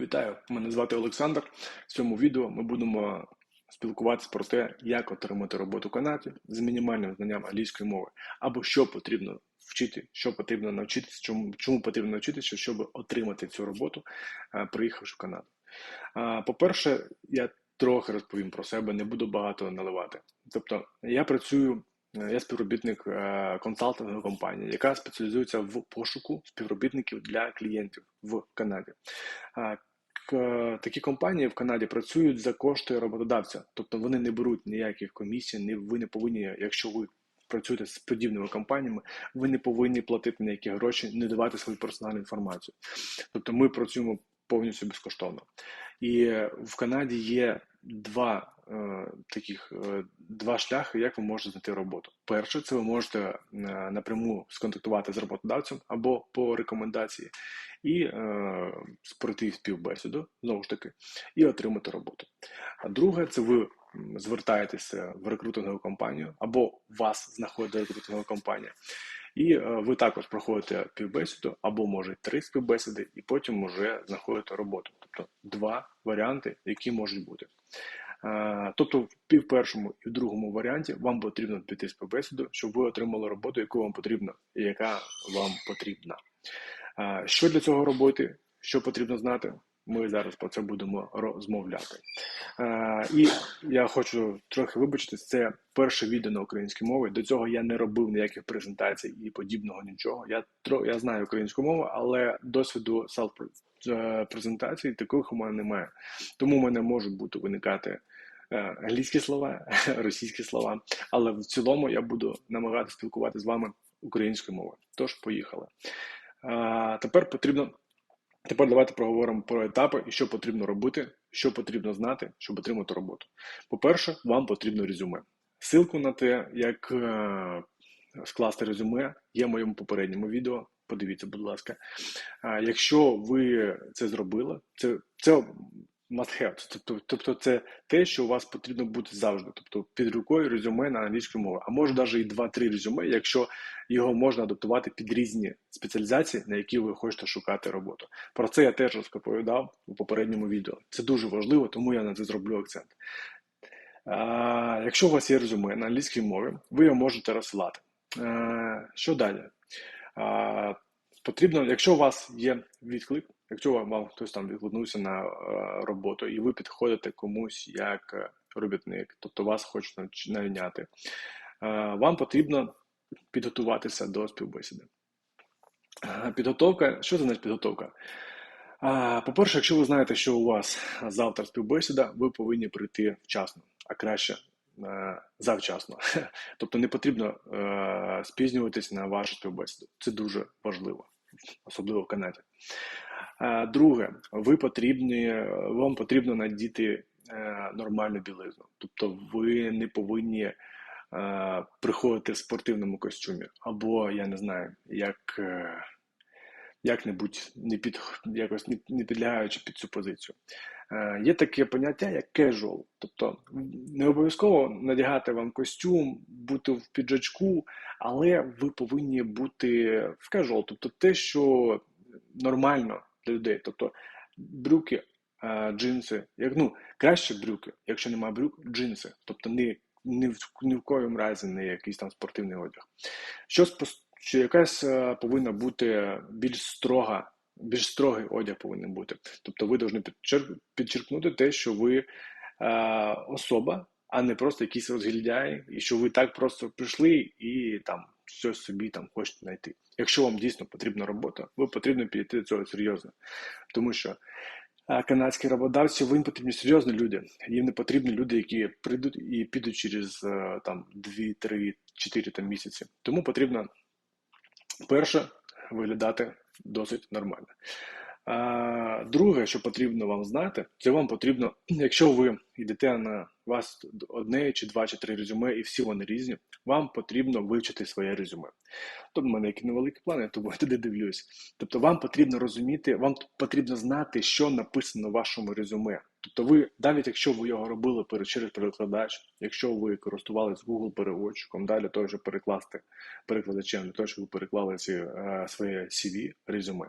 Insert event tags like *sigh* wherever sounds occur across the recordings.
Вітаю, мене звати Олександр. В цьому відео ми будемо спілкуватися про те, як отримати роботу в Канаді з мінімальним знанням англійської мови, або що потрібно вчити, що потрібно навчитися, чому чому потрібно навчитися, щоб отримати цю роботу, е, приїхавши в Канаду. Е, по-перше, я трохи розповім про себе, не буду багато наливати. Тобто, я працюю. Е, я співробітник консалтингової компанії, яка спеціалізується в пошуку співробітників для клієнтів в Канаді такі компанії в Канаді працюють за кошти роботодавця, тобто вони не беруть ніяких комісій, не ви не повинні, якщо ви працюєте з подібними компаніями, ви не повинні платити ніякі гроші, не давати свою персональну інформацію. Тобто ми працюємо повністю безкоштовно. І в Канаді є два е, таких е, два шляхи, як ви можете знайти роботу. Перше, це ви можете е, напряму сконтактувати з роботодавцем або по рекомендації, і е, пройти співбесіду знову ж таки, і отримати роботу. А друге, це ви звертаєтеся в рекрутингову компанію, або вас знаходить рекрутингова компанія. І ви також проходите співбесіду, або може три співбесіди, і потім вже знаходите роботу. Тобто два варіанти, які можуть бути. Е, тобто, в першому і в другому варіанті вам потрібно піти співбесіду, щоб ви отримали роботу, яку вам потрібно, і яка вам потрібна. Е, що для цього робити? Що потрібно знати? Ми зараз про це будемо розмовляти. Е, і я хочу трохи вибачитись, це перше відео на українській мові. До цього я не робив ніяких презентацій і подібного нічого. Я я знаю українську мову, але досвіду селф презентації таких у мене немає. Тому в мене можуть бути виникати е, англійські слова, *laughs* російські слова. Але в цілому я буду намагатися спілкуватися з вами українською мовою. Тож, поїхали. Тепер потрібно. Тепер давайте проговоримо про етапи і що потрібно робити, що потрібно знати, щоб отримати роботу. По-перше, вам потрібно резюме. Силку на те, як е, скласти резюме, є в моєму попередньому відео. Подивіться, будь ласка. Якщо ви це зробили, це це must тобто, тобто це те, що у вас потрібно бути завжди. Тобто під рукою резюме на англійську мову, а може навіть і 2-3 резюме, якщо його можна адаптувати під різні спеціалізації, на які ви хочете шукати роботу. Про це я теж розповідав у попередньому відео. Це дуже важливо, тому я на це зроблю акцент. А, Якщо у вас є резюме на англійській мові, ви його можете розсилати. А, Що далі? А, Потрібно, якщо у вас є відклик, якщо вам хтось там відгукнувся на е, роботу, і ви підходите комусь як е, робітник, тобто вас хочуть найняти, е, вам потрібно підготуватися до співбесіди. Підготовка, що це значить підготовка? По-перше, якщо ви знаєте, що у вас завтра співбесіда, ви повинні прийти вчасно, а краще завчасно. *laughs* Тобто не потрібно спізнюватись на вашу співбесіду. Це дуже важливо, особливо в Канаді. Друге, ви потрібні, вам потрібно надіти е, нормальну білизну. Тобто ви не повинні е, приходити в спортивному костюмі, або, я не знаю, як е, як-небудь не під якось не, не підлягаючи під цю позицію. Е, Є таке поняття, як casual, тобто не обов'язково надягати вам костюм, бути в піджачку, але ви повинні бути в casual, тобто те, що нормально людей. Тобто брюки, е, джинси, як ну краще брюки, якщо немає брюк, джинси, тобто не ні в ні в коєму разі не якийсь там спортивний одяг. Щось що якась е, повинна бути більш строга, більш строгий одяг повинен бути. Тобто ви повинні підчеркнути те, що ви е, особа, а не просто якісь розгільдяї, і що ви так просто прийшли і там щось собі там хочете знайти. Якщо вам дійсно потрібна робота, ви потрібно підійти до цього серйозно. Тому що канадські роботодавці, їм потрібні серйозні люди. Їм не потрібні люди, які прийдуть і підуть через е, там 2, 3, 4 там, місяці. Тому потрібно перше виглядати досить нормально. Друге, що потрібно вам знати, це вам потрібно, *clears throat* якщо ви йдете на вас одне, чи два, чи три резюме, і всі вони різні, вам потрібно вивчити своє резюме. Тут в мене які невеликі плани, я *laughs* туди дивлюсь. Тобто, вам потрібно розуміти, вам потрібно знати, що написано в вашому резюме. Тобто, ви, навіть якщо ви його робили через перекладач, якщо ви користувалися Google переводчиком, да, для того, щоб перекласти перекладачем, для того, щоб ви переклали ці, е, своє CV, резюме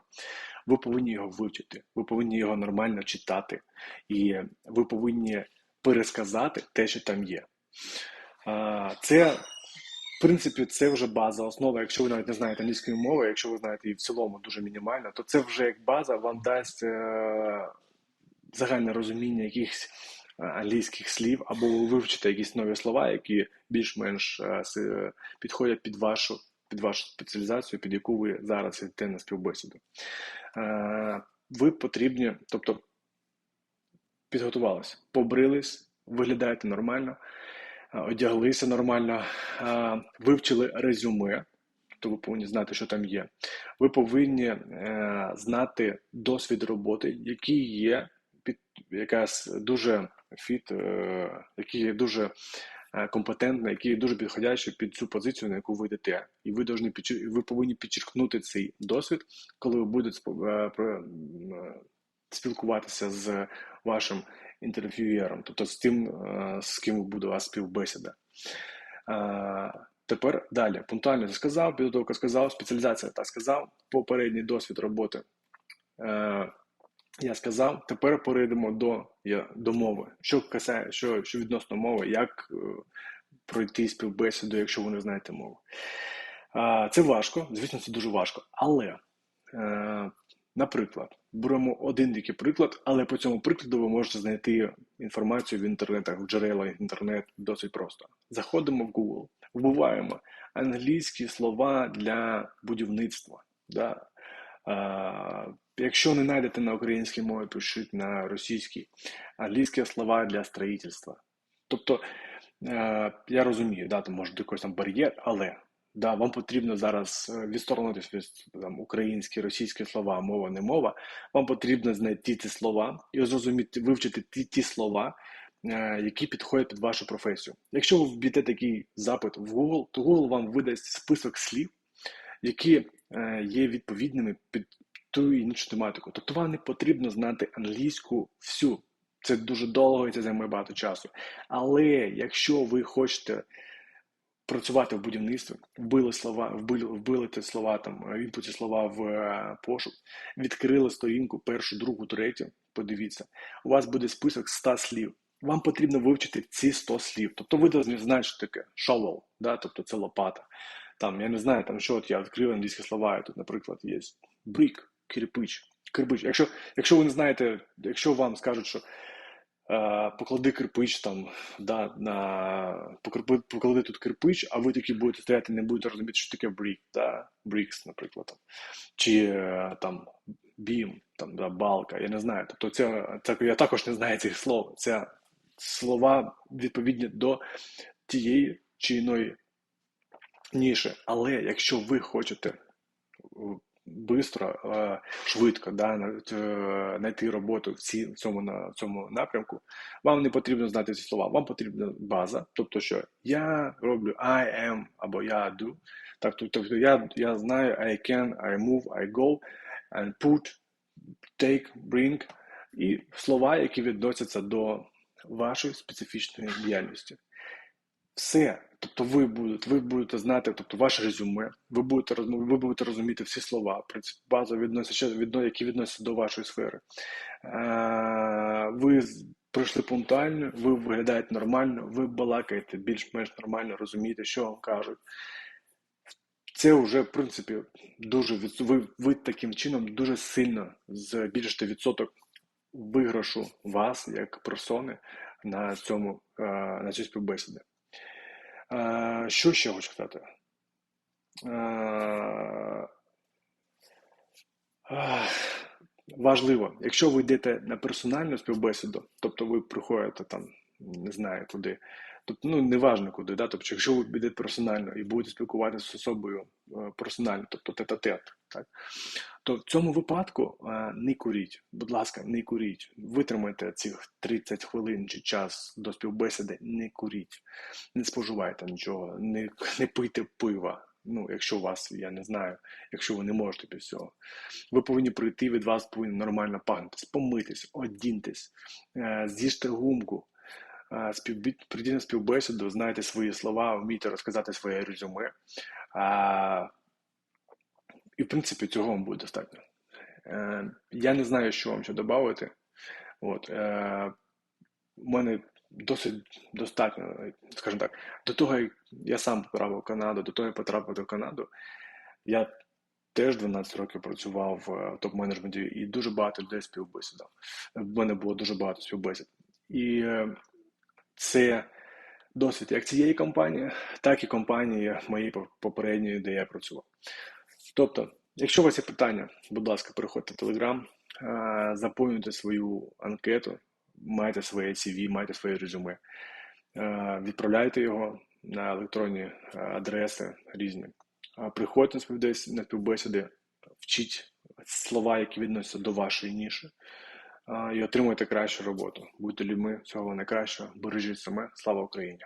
ви повинні його вивчити, ви повинні його нормально читати, і ви повинні пересказати те, що там є. Це, в принципі, це вже база, основа. Якщо ви навіть не знаєте англійської мови, якщо ви знаєте її в цілому дуже мінімально, то це вже як база вам дасть е, загальне розуміння якихось е, англійських слів, або ви вивчите якісь нові слова, які більш-менш е, підходять під вашу під вашу спеціалізацію, під яку ви зараз йдете на співбесіду. Ви потрібні, тобто підготувалися, побрились, виглядаєте нормально, одяглися нормально, вивчили резюме, то ви повинні знати, що там є. Ви повинні е, знати досвід роботи, який є під якась дуже фіт, е, який є дуже Е, компетентна, який дуже підходящий під цю позицію, на яку ви йдете. І ви повинні ви повинні підчеркнути цей досвід, коли ви будете е, е, спілкуватися з вашим інтерв'юєром, тобто з тим, з ким буде у вас співбесіда. Тепер далі. Пунктуальність сказав, підготовка сказав, спеціалізація так сказав, попередній досвід роботи я сказав, тепер перейдемо до до мови. Що що що відносно мови, як е, пройти співбесіду, якщо ви не знаєте мову. А, Це важко, звісно, це дуже важко. Але, е, наприклад, беремо один такий приклад, але по цьому прикладу ви можете знайти інформацію в інтернетах, в джерелах інтернет досить просто. Заходимо в Google, вбиваємо англійські слова для будівництва. Да? Якщо не знайдете на українській мові, пишіть на російській, англійські слова для строїтельства. Тобто, е, я розумію, да, там може якийсь там бар'єр, але да, вам потрібно зараз е, відсторонитися від там, українські, російські слова, мова, не мова. Вам потрібно знайти ці слова і зрозуміти, вивчити ті, ті слова, е, які підходять під вашу професію. Якщо ви вб'єте такий запит в Google, то Google вам видасть список слів, які є відповідними під ту іншу тематику. Тобто вам не потрібно знати англійську всю. Це дуже довго і це займає багато часу. Але якщо ви хочете працювати в будівництві, вбили слова, вбили, вбили ті слова, там, інпут ці слова в е, пошук, відкрили сторінку, першу, другу, третю, подивіться, у вас буде список 100 слів. Вам потрібно вивчити ці 100 слів. Тобто ви повинні знати, що таке shovel, да? тобто це лопата. Там, я не знаю, там що от я відкрив англійські слова, і тут, наприклад, є brick, кирпич. Кирпич. Якщо якщо ви не знаєте, якщо вам скажуть, що е, поклади кирпич там, да, на, поклади тут кирпич, а ви такі будете стояти, не будете розуміти, що таке брік, да, брікс, наприклад, там, чи е, там бім, там, да, балка, я не знаю. Тобто це, це я також не знаю цих слов. Це слова відповідні до тієї чи іної ніші. Але якщо ви хочете бистро, швидко да, е, знайти роботу в цьому на цьому напрямку, вам не потрібно знати ці слова, вам потрібна база, тобто, що я роблю I am або я do. Так, тобто я я знаю I can, I move, I go, and put, take, bring і слова, які відносяться до вашої специфічної діяльності. Все. Тобто ви будете ви будете знати, тобто ваше резюме, ви будете ви будете розуміти всі слова, базу відносяться, які відносяться до вашої сфери. Ви пройшли пунктуально, ви виглядаєте нормально, ви балакаєте більш-менш нормально, розумієте, що вам кажуть. Це вже, в принципі, дуже ви, ви таким чином дуже сильно збільшите відсоток виграшу вас як персони на цьому на цій співбесіді. Що ще хочу сказати? Важливо, якщо ви йдете на персональну співбесіду, тобто ви приходите там, не знаю куди, тобто, ну неважно куди, да? тобто, якщо ви підете персонально і будете спілкуватися з особою е, персонально, тобто тет-а-тет, так, то в цьому випадку е, не куріть, будь ласка, не куріть. Витримайте цих 30 хвилин чи час до співбесіди, не куріть, не споживайте нічого, не, не пийте пива. Ну, якщо у вас, я не знаю, якщо ви не можете без цього. Ви повинні прийти, від вас повинні нормально пахнутись, помитись, одіньтесь, е, з'їжте гумку, прийдіть на співбесіду, знайте свої слова, вмійте розказати своє резюме. І, в принципі, цього вам буде достатньо. Е, Я не знаю, що вам ще додати. От, е, у мене досить достатньо, скажімо так, до того, як я сам потрапив в Канаду, до того, як потрапити в Канаду, я теж 12 років працював в топ-менеджменті і дуже багато людей співбесідав. В мене було дуже багато співбесід. І е, це досвід як цієї компанії, так і компанії моєї попередньої, де я працював. Тобто, якщо у вас є питання, будь ласка, переходьте в Telegram, е, заповнюйте свою анкету, майте своє CV, майте своє резюме, е, відправляйте його на електронні адреси різні. Приходьте на співбесіди, вчіть слова, які відносяться до вашої ніші, і отримуйте кращу роботу. Будьте людьми, всього найкращого, бережіть себе. Слава Україні!